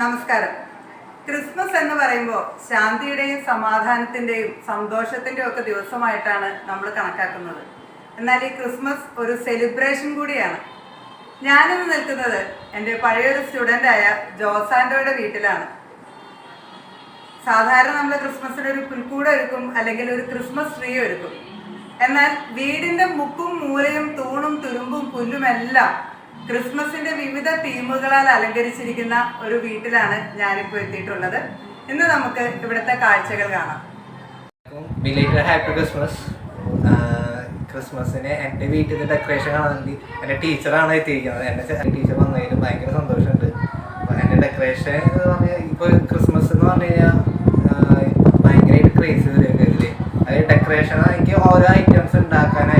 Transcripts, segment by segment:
നമസ്കാരം. ക്രിസ്മസ് എന്ന് പറയുമ്പോൾ ശാന്തിയുടെയും സമാധാനത്തിന്റെയും സന്തോഷത്തിന്റെയും ഒക്കെ ദിവസമായിട്ടാണ് നമ്മൾ കണക്കാക്കുന്നത്. എന്നാൽ ഈ ക്രിസ്മസ് ഒരു സെലിബ്രേഷൻ കൂടിയാണ്. ഞാനിന്ന് നിൽക്കുന്നത് എന്റെ പഴയൊരു സ്റ്റുഡന്റായ ജോസാൻഡോയുടെ വീട്ടിലാണ്. സാധാരണ നമ്മൾ ക്രിസ്മസിന് ഒരു പുൽക്കൂട ഒരുക്കും അല്ലെങ്കിൽ ഒരു ക്രിസ്മസ് ട്രീ ഒരുക്കും. എന്നാൽ വീടിന്റെ മുക്കും മൂലയും തൂണും തുരുമ്പും പുല്ലും എല്ലാം ക്രിസ്മസിന്റെ വിവിധ തീമുകളാൽ അലങ്കരിച്ചിരിക്കുന്ന ഒരു വീട്ടിലാണ് ഞാനിപ്പോൾ എത്തിയിട്ടുള്ളത്. ഇന്ന് നമുക്ക് ഇവിടുത്തെ കാഴ്ചകൾ കാണാം. ക്രിസ്മസ് ക്രിസ്മസിന് എന്റെ വീട്ടിൽ ഡെക്കറേഷൻ കാണാൻ വേണ്ടി എന്റെ ടീച്ചറാണ് എത്തിയിരിക്കുന്നത്. എന്റെ ടീച്ചർ വന്നതിന് ഭയങ്കര സന്തോഷമുണ്ട്. എന്റെ ഡെക്കറേഷൻ എന്ന് പറഞ്ഞാൽ ഇപ്പോൾ ക്രിസ്മസ് എന്ന് പറഞ്ഞു കഴിഞ്ഞാൽ ഭയങ്കരമായിട്ട് ക്രേസ് വരികയൊക്കെ ഇതിൽ അത് ഡെക്കറേഷൻ എനിക്ക് ഓരോ ഐറ്റംസ് ഉണ്ടാക്കാനായാലും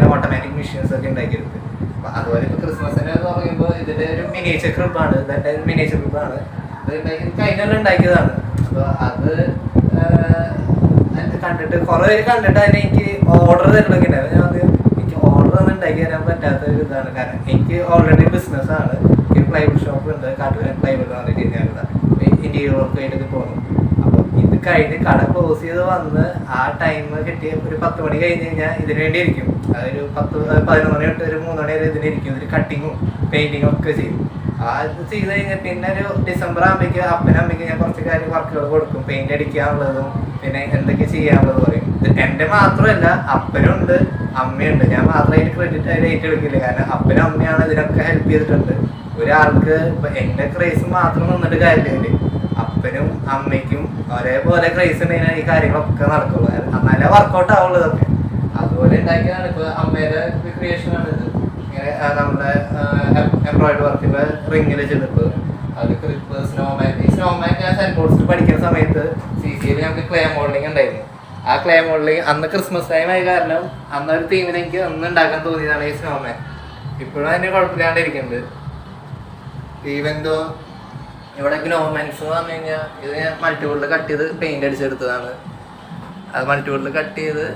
അതിന് ഓട്ടോമാറ്റിക് മെഷീൻസ് ഒക്കെ ഉണ്ടാക്കിയെടുത്ത്. അതുപോലെ ഇപ്പൊ ക്രിസ്മസിന് എന്ന് പറയുമ്പോൾ ഇതിന്റെ ഒരു മിനിയേച്ചർ ക്രിപ്പാണ് ഇതിന്റെ മിനിയേച്ചർ ക്രിപ്പാണ് ഇത് കഴിഞ്ഞൊല്ലം ഉണ്ടാക്കിയതാണ്. അപ്പൊ അത് കണ്ടിട്ട് കുറെ പേര് കണ്ടിട്ട് അതിന് എനിക്ക് ഓർഡർ തരണമൊക്കെ ഉണ്ടായിരുന്നു ഞാൻ എനിക്ക് ഓർഡർ ഒന്നും ഉണ്ടാക്കി തരാൻ പറ്റാത്ത ഒരു ഇതാണ്. കാരണം എനിക്ക് ഓൾറെഡി ബിസിനസ് ആണ്. എനിക്ക് പ്ലൈവുഡ് ഷോപ്പ് ഉണ്ട്. കാട്ടുകാരൻ പ്ലൈവുഡ് വന്നിട്ട് ഞാനിതാ ഇന്റീരിയർ വർക്ക് ആയിട്ട് പോകുന്നു കഴിഞ്ഞ് കട ക്ലോസ് ചെയ്ത് വന്ന് ആ ടൈം കിട്ടിയ ഒരു പത്ത് മണി കഴിഞ്ഞ് കഴിഞ്ഞാൽ ഇതിനു വേണ്ടി ഇരിക്കും അതൊരു പത്ത് പതിനൊന്ന് മണി തൊട്ട് ഒരു മൂന്ന് മണി വരെ ഇതിനിരിക്കും. ഒരു കട്ടിങ്ങും പെയിന്റിങ്ങും ഒക്കെ ചെയ്യും. ഇത് ചെയ്ത് കഴിഞ്ഞാൽ പിന്നെ ഒരു ഡിസംബർ ആകുമ്പോഴേക്കും അപ്പനും അമ്മയ്ക്ക് ഞാൻ കുറച്ച് കാര്യം വർക്കുകൾ കൊടുക്കും. പെയിന്റ് അടിക്കാനുള്ളതും പിന്നെ എന്തൊക്കെ ചെയ്യാനുള്ളത് പറയും. എന്റെ മാത്രമല്ല അപ്പനുണ്ട് അമ്മയുണ്ട്. ഞാൻ മാത്രമായിട്ട് ക്രെഡിറ്റ് ആയിട്ട് ഏറ്റെടുക്കില്ല കാരണം അപ്പനും അമ്മയാണ് ഇതിനൊക്കെ ഹെൽപ്പ് ചെയ്തിട്ടുണ്ട്. ഒരാൾക്ക് ഇപ്പൊ എന്റെ ക്രേസ് മാത്രം നിന്നിട്ട് കാര്യമില്ല. അപ്പനും അമ്മയ്ക്കും ഒരേപോലെ ക്രൈസ് ഉണ്ടെങ്കിൽ ഈ കാര്യങ്ങളൊക്കെ നടക്കുള്ളൂ. എന്നാലേ വർക്കൗട്ട് ആവുള്ളൂ ഇതൊക്കെ. അതുപോലെ ഉണ്ടാക്കിയതാണ് ഇപ്പൊ അമ്മയുടെ ക്രിയേഷൻ ആണ് ഇത്. ഇങ്ങനെ നമ്മുടെ എംബ്രോയിഡറി വർക്കിന്റെ റിംഗിൽ ചെന്നിപ്പ് അത് ക്രിപ്പ് സ്നോമാൻ ഈ സ്നോമാൻ ഞാൻ സെന്റ് പോൾസിൽ പഠിക്കുന്ന സമയത്ത് സി സിയിൽ ഞങ്ങൾക്ക് ക്ലേ മോൾഡിങ് ഉണ്ടായിരുന്നു. ആ ക്ലേ മോൾഡിങ് അന്ന് ക്രിസ്മസ് ടൈം ആയ കാരണം അന്ന് ഒരു തീമിന് എനിക്ക് അന്ന് ഉണ്ടാക്കാൻ തോന്നിയതാണ് ഈ സ്നോമാൻ ഇപ്പോഴും അതിന് കുഴപ്പമില്ലാണ്ടിരിക്കുന്നുണ്ട് ഈവൻ ദോ ഇവിടെ ഗ്നോമെൻസ് എന്ന് പറഞ്ഞു കഴിഞ്ഞാൽ ഇത് ഞാൻ കട്ട് ചെയ്ത് പെയിന്റ് അടിച്ചെടുത്തതാണ്. അത് മൾട്ടിവുഡിൽ കട്ട് ചെയ്ത്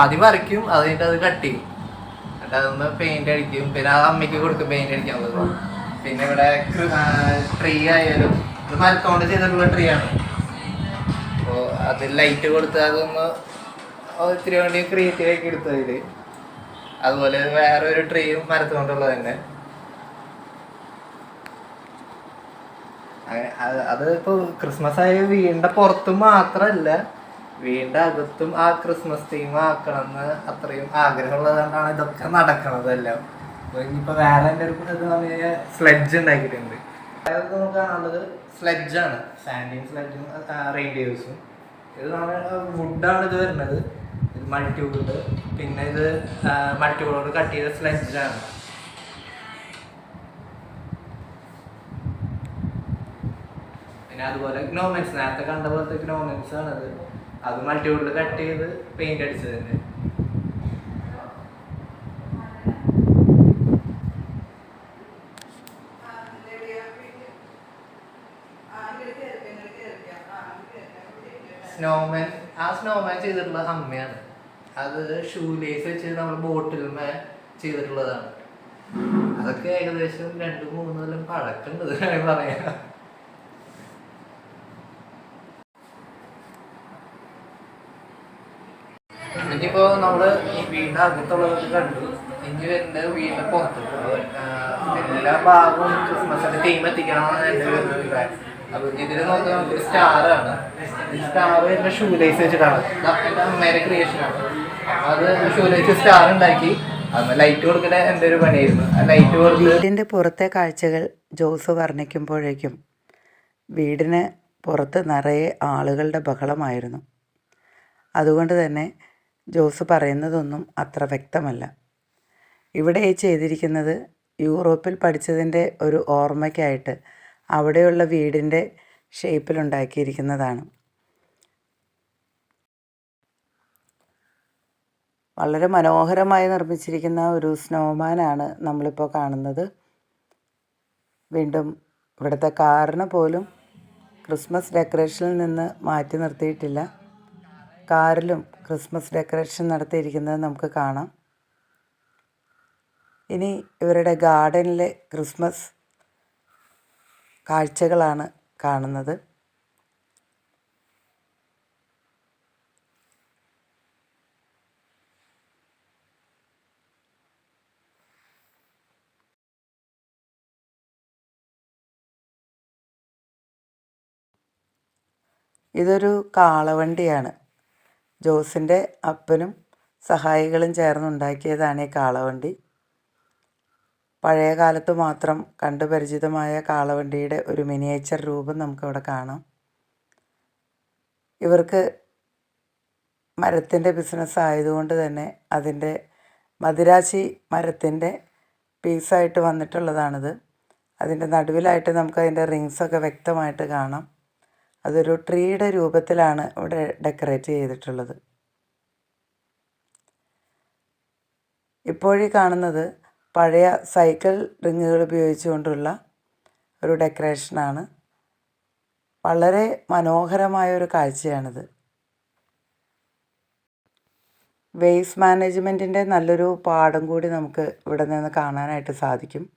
ആദ്യം വരയ്ക്കും അത് കഴിഞ്ഞിട്ട് അത് കട്ട് ചെയ്യും. എന്നിട്ട് അതൊന്ന് പെയിന്റ് അടിക്കും പിന്നെ അത് അമ്മയ്ക്ക് കൊടുക്കും പെയിന്റ് അടിക്കാനുള്ളത് പിന്നെ ഇവിടെ ട്രീ ആയാലും ഇത് മരത്തോണ്ട് ചെയ്തിട്ടുള്ള ട്രീ ആണ്. അപ്പോൾ അത് ലൈറ്റ് കൊടുത്ത് അതൊന്ന് ഇത്തിരി വേണ്ടി ക്രിയേറ്റീവ് ആക്കി എടുത്തതിൽ അതുപോലെ വേറെ ഒരു ട്രീയും മരത്തുകൊണ്ടുള്ളത് തന്നെ. അത് ഇപ്പോൾ ക്രിസ്മസ് ആയ വീണ്ട പുറത്തും മാത്രമല്ല വീണ്ട അകത്തും ആ ക്രിസ്മസ് തീം ആക്കണം എന്ന് അത്രയും ആഗ്രഹമുള്ളതുകൊണ്ടാണ് ഇതൊക്കെ നടക്കണത് എല്ലാം ഇപ്പൊ വേറെ എന്റെ ഒരു ഇത് പറഞ്ഞു കഴിഞ്ഞാൽ സ്ലെഡ്ജ് ഉണ്ടാക്കിയിട്ടുണ്ട്. അതായത് നമുക്ക് കാണുന്നത് സ്ലെഡ്ജാണ് സാൻഡിങ് സ്ലെഡ്ജും റെയിൻഡിയേഴ്സും ഇത് നമ്മൾ വുഡാണ് ഇത് വരുന്നത്. മൾട്ടിവുഡ് പിന്നെ ഇത് മൾട്ടിവുഡോട് കട്ട് ചെയ്ത സ്ലെഡ്ജാണ് പിന്നെ അതുപോലെ ഗ്നോമെൻസ് നേരത്തെ കണ്ട പോലത്തെ ഗ്നോമെൻസ് ആണത്. അത് മൾട്ടിവുഡിൽ കട്ട് ചെയ്ത് പെയിന്റ് അടിച്ചത് തന്നെ. സ്നോമാൻ ആ സ്നോമാൻ ചെയ്തിട്ടുള്ള അമ്മയാണ്. അത് ഷൂ ലേസ് വെച്ച് നമ്മൾ ബോട്ടിൽമേ ചെയ്തിട്ടുള്ളതാണ്. അതൊക്കെ ഏകദേശം രണ്ട് മൂന്ന് കൊല്ലം പഴക്കുണ്ട് പറയാം. ഇനിയിപ്പോ നമ്മൾ ഈ വീടിന്റെ അകത്തുള്ളത് കണ്ടു. ഇനി വരുന്നത് വീടിന്റെ പുറത്ത് എല്ലാ ഭാഗവും ക്രിസ്മസിന്റെ തീം എത്തിക്കണമെന്നാണ് എന്റെ ഒരു അഭിപ്രായം. അപ്പൊ ഇതിൽ നോക്കുക നമുക്ക് ഈ സ്റ്റാർ എന്റെ ഷൂ ലൈസ് വെച്ചിട്ടാണ് എന്റെ അമ്മയുടെ ക്രിയേഷൻ ആണ്. അത് ഷൂ ലൈസ് സ്റ്റാർ ഉണ്ടാക്കി ലൈറ്റ് പുറത്തെ കാഴ്ചകൾ ജോസ് വർണിക്കുമ്പോഴേക്കും വീടിന് പുറത്ത് നിറയെ ആളുകളുടെ ബഹളമായിരുന്നു. അതുകൊണ്ട് തന്നെ ജോസ് പറയുന്നതൊന്നും അത്ര വ്യക്തമല്ല. ഇവിടെ ചെയ്തിരിക്കുന്നത് യൂറോപ്പിൽ പഠിച്ചതിന്റെ ഒരു ഓർമ്മയ്ക്കായിട്ട് അവിടെയുള്ള വീടിന്റെ ഷേപ്പിലുണ്ടാക്കിയിരിക്കുന്നതാണ്. വളരെ മനോഹരമായി നിർമ്മിച്ചിരിക്കുന്ന ഒരു സ്നോമാനാണ് നമ്മളിപ്പോൾ കാണുന്നത്. വീണ്ടും ഇവിടുത്തെ കാറിന് പോലും ക്രിസ്മസ് ഡെക്കറേഷനിൽ നിന്ന് മാറ്റി നിർത്തിയിട്ടില്ല. കാറിലും ക്രിസ്മസ് ഡെക്കറേഷൻ നടത്തിയിരിക്കുന്നത് നമുക്ക് കാണാം. ഇനി ഇവരുടെ ഗാർഡനിലെ ക്രിസ്മസ് കാഴ്ചകളാണ് കാണുന്നത്. ഇതൊരു കാളവണ്ടിയാണ്. ജോസിന്റെ അപ്പനും സഹായികളും ചേർന്നുണ്ടാക്കിയതാണ് ഈ കാളവണ്ടി. പഴയ കാലത്ത് മാത്രം കണ്ടുപരിചിതമായ കാളവണ്ടിയുടെ ഒരു മിനിയേച്ചർ രൂപം നമുക്കിവിടെ കാണാം. ഇവർക്ക് മരത്തിന്റെ ബിസിനസ് ആയതുകൊണ്ട് തന്നെ അതിന്റെ മദിരാശി മരത്തിന്റെ പീസായിട്ട് വന്നിട്ടുള്ളതാണിത്. അതിന്റെ നടുവിലായിട്ട് നമുക്ക് അതിന്റെ റിങ്സൊക്കെ വ്യക്തമായിട്ട് കാണാം. അതൊരു ട്രീയുടെ രൂപത്തിലാണ് ഇവിടെ ഡെക്കറേറ്റ് ചെയ്തിട്ടുള്ളത്. ഇപ്പോഴീ കാണുന്നത് പഴയ സൈക്കിൾ റിങ്ങുകൾ ഉപയോഗിച്ചുകൊണ്ടുള്ള ഒരു ഡെക്കറേഷനാണ്. വളരെ മനോഹരമായ ഒരു കാഴ്ചയാണിത്. വേസ്റ്റ് മാനേജ്മെന്റിന്റെ നല്ലൊരു പാഠം കൂടി നമുക്ക് ഇവിടെ നിന്ന് കാണാനായിട്ട് സാധിക്കും.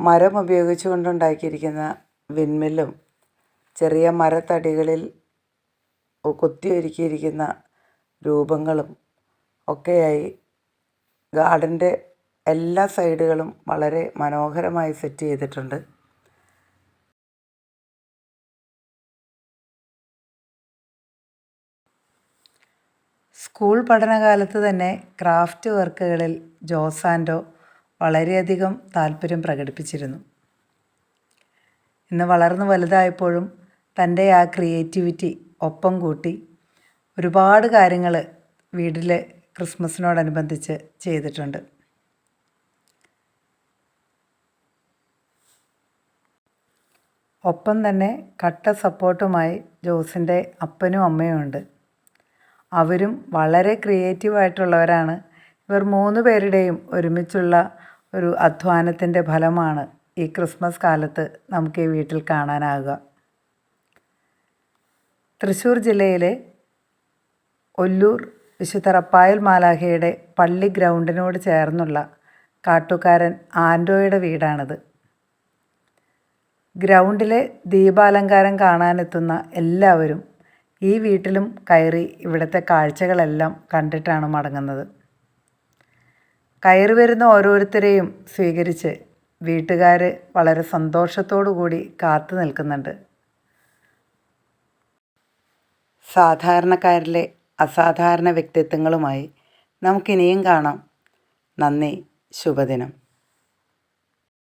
മരം ഉപയോഗിച്ചുകൊണ്ടുണ്ടാക്കിയിരിക്കുന്ന വിൻമില്ലും ചെറിയ മരത്തടികളിൽ കൊത്തിയൊരുക്കിയിരിക്കുന്ന രൂപങ്ങളും ഒക്കെയായി ഗാർഡന്റെ എല്ലാ സൈഡുകളും വളരെ മനോഹരമായി സെറ്റ് ചെയ്തിട്ടുണ്ട്. സ്കൂൾ പഠനകാലത്ത് തന്നെ ക്രാഫ്റ്റ് വർക്കുകളിൽ ജോസാൻഡോ വളരെയധികം താല്പര്യം പ്രകടിപ്പിച്ചിരുന്നു. ഇന്ന് വളർന്നു വലുതായപ്പോഴും തന്റെ ആ ക്രിയേറ്റിവിറ്റി ഒപ്പം കൂട്ടി ഒരുപാട് കാര്യങ്ങൾ വീട്ടിൽ ക്രിസ്മസിനോടനുബന്ധിച്ച് ചെയ്തിട്ടുണ്ട്. ഒപ്പം തന്നെ കട്ട സപ്പോർട്ടുമായി ജോസിന്റെ അപ്പനും അമ്മയും ഉണ്ട്. അവരും വളരെ ക്രിയേറ്റീവായിട്ടുള്ളവരാണ്. ഇവർ മൂന്ന് പേരുടെയും ഒരുമിച്ചുള്ള ഒരു അധ്വാനത്തിന്റെ ഫലമാണ് ഈ ക്രിസ്മസ് കാലത്ത് നമുക്ക് ഈ വീട്ടിൽ കാണാനാകുക. തൃശ്ശൂർ ജില്ലയിലെ ഒല്ലൂർ വിശുദ്ധറപ്പായൽ മാലാഖയുടെ പള്ളി ഗ്രൗണ്ടിനോട് ചേർന്നുള്ള കാട്ടുകാരൻ ആൻഡോയുടെ വീടാണിത്. ഗ്രൗണ്ടിലെ ദീപാലങ്കാരം കാണാനെത്തുന്ന എല്ലാവരും ഈ വീട്ടിലും കയറി ഇവിടുത്തെ കാഴ്ചകളെല്ലാം കണ്ടിട്ടാണ് മടങ്ങുന്നത്. കയറി വരുന്ന ഓരോരുത്തരെയും സ്വീകരിച്ച് വീട്ടുകാർ വളരെ സന്തോഷത്തോടു കൂടി കാത്തു നിൽക്കുന്നുണ്ട്. സാധാരണക്കാരിലെ അസാധാരണ വ്യക്തിത്വങ്ങളുമായി നമുക്കിനിയും കാണാം. നന്ദി ശുഭദിനം.